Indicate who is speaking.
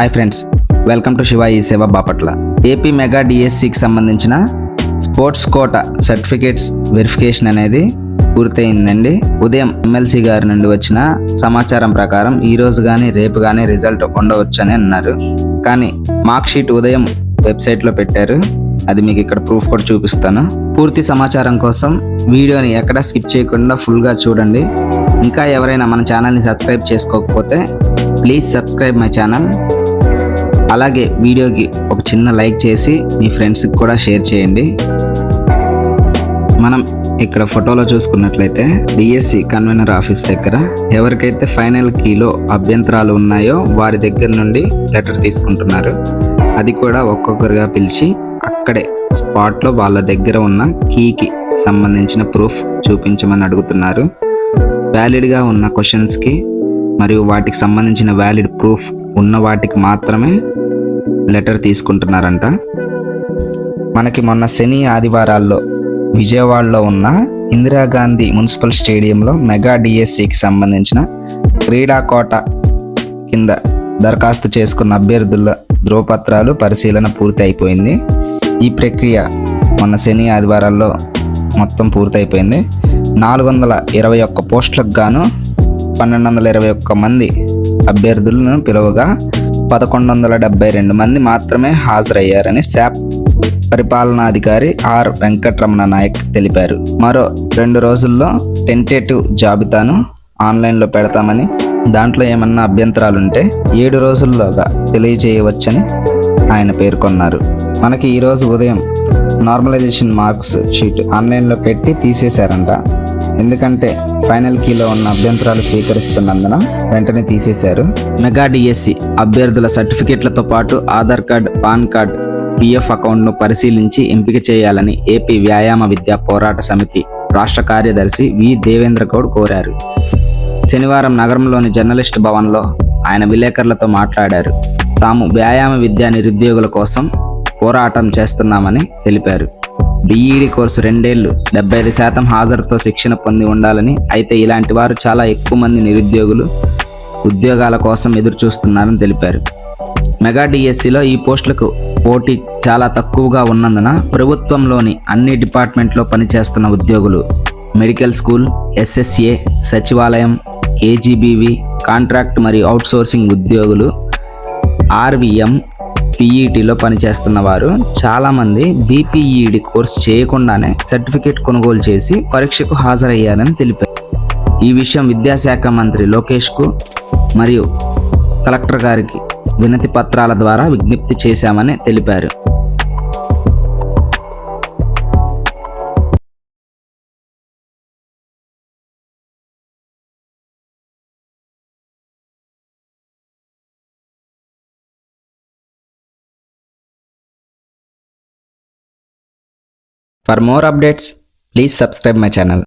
Speaker 1: Hi friends welcome to Shiva ఈ సేవ Bapatla. AP mega డిఎస్సికి సంబంధించిన స్పోర్ట్స్ కోట సర్టిఫికేట్స్ వెరిఫికేషన్ అనేది పూర్తయిందండి. ఉదయం ఎమ్మెల్సీ గారి నుండి వచ్చిన సమాచారం ప్రకారం ఈరోజు కానీ రేపు కానీ రిజల్ట్ ఉండవచ్చని అన్నారు. కానీ మార్క్ షీట్ ఉదయం వెబ్సైట్లో పెట్టారు. అది మీకు ఇక్కడ ప్రూఫ్ కూడా చూపిస్తాను. పూర్తి సమాచారం కోసం వీడియోని ఎక్కడ స్కిప్ చేయకుండా ఫుల్గా చూడండి. ఇంకా ఎవరైనా మన ఛానల్ని సబ్స్క్రైబ్ చేసుకోకపోతే ప్లీజ్ సబ్స్క్రైబ్ మై ఛానల్. అలాగే వీడియోకి ఒక చిన్న లైక్ చేసి మీ ఫ్రెండ్స్కి కూడా షేర్ చేయండి. మనం ఇక్కడ ఫోటోలో చూసుకున్నట్లయితే డిఎస్సి కన్వీనర్ ఆఫీస్ దగ్గర ఎవరికైతే ఫైనల్ కీలో అభ్యంతరాలు ఉన్నాయో వారి దగ్గర నుండి లెటర్ తీసుకుంటున్నారు. అది కూడా ఒక్కొక్కరుగా పిలిచి అక్కడే స్పాట్లో వాళ్ళ దగ్గర ఉన్న కీకి సంబంధించిన ప్రూఫ్ చూపించమని అడుగుతున్నారు. వ్యాలిడ్గా ఉన్న క్వశ్చన్స్కి మరియు వాటికి సంబంధించిన వ్యాలిడ్ ప్రూఫ్ ఉన్న వాటికి మాత్రమే లెటర్ తీసుకుంటున్నారంట. మనకి మొన్న శని ఆదివారాల్లో విజయవాడలో ఉన్న ఇందిరాగాంధీ మున్సిపల్ స్టేడియంలో మెగా డిఎస్సికి సంబంధించిన క్రీడా కోట కింద దరఖాస్తు చేసుకున్న అభ్యర్థుల ధ్రువపత్రాలు పరిశీలన పూర్తి అయిపోయింది. ఈ ప్రక్రియ మొన్న శని ఆదివారాల్లో మొత్తం పూర్తయిపోయింది. నాలుగు వందల ఇరవై ఒక్క పోస్టులకు గాను పన్నెండు వందల ఇరవై ఒక్క మంది అభ్యర్థులను పిలువగా పదకొండు వందల డెబ్బై రెండు మంది మాత్రమే హాజరయ్యారని శాప్ పరిపాలనాధికారి ఆర్ వెంకటరమణ నాయక్ తెలిపారు. మరో రెండు రోజుల్లో టెంటేటివ్ జాబితాను ఆన్లైన్లో పెడతామని దాంట్లో ఏమన్నా అభ్యంతరాలుంటే ఏడు రోజుల్లోగా తెలియజేయవచ్చని ఆయన పేర్కొన్నారు. మనకి ఈరోజు ఉదయం నార్మలైజేషన్ మార్క్స్ షీట్ ఆన్లైన్లో పెట్టి తీసేశారంట. ఎందుకంటే ఫైనల్ కీలో ఉన్న అభ్యంతరాలు స్వీకరిస్తున్నందున వెంటనే తీసేశారు. మెగా డిఎస్సి అభ్యర్థుల సర్టిఫికేట్లతో పాటు Aadhaar card PAN card PF అకౌంట్ను పరిశీలించి ఎంపిక చేయాలని ఏపీ వ్యాయామ విద్యా పోరాట సమితి రాష్ట్ర కార్యదర్శి వి దేవేంద్ర గౌడ్ కోరారు. శనివారం నగరంలోని జర్నలిస్ట్ భవన్లో ఆయన విలేకరులతో మాట్లాడారు. తాము వ్యాయామ విద్యా నిరుద్యోగుల కోసం పోరాటం చేస్తున్నామని తెలిపారు. బీఈడి కోర్సు రెండేళ్ళు డెబ్బై ఐదు శాతం హాజరుతో శిక్షణ పొంది ఉండాలని అయితే ఇలాంటి వారు చాలా ఎక్కువ మంది నిరుద్యోగులు ఉద్యోగాల కోసం ఎదురు చూస్తున్నారని తెలిపారు. మెగా డిఎస్సిలో ఈ పోస్టులకు పోటీ చాలా తక్కువగా ఉన్నందున ప్రభుత్వంలోని అన్ని డిపార్ట్మెంట్లో పనిచేస్తున్న ఉద్యోగులు మెడికల్ స్కూల్ ఎస్ఎస్ఏ సచివాలయం ఏజీబీవి కాంట్రాక్ట్ మరియు అవుట్సోర్సింగ్ ఉద్యోగులు ఆర్వీఎం పీఈటీలో పనిచేస్తున్న వారు చాలామంది బీపీఈడి కోర్స్ చేయకుండానే సర్టిఫికేట్ కొనుగోలు చేసి పరీక్షకు హాజరయ్యారని తెలిపారు. ఈ విషయం విద్యాశాఖ మంత్రి లోకేష్కు మరియు కలెక్టర్ గారికి వినతి పత్రాల ద్వారా విజ్ఞప్తి చేశామని తెలిపారు. For more updates, please subscribe my channel.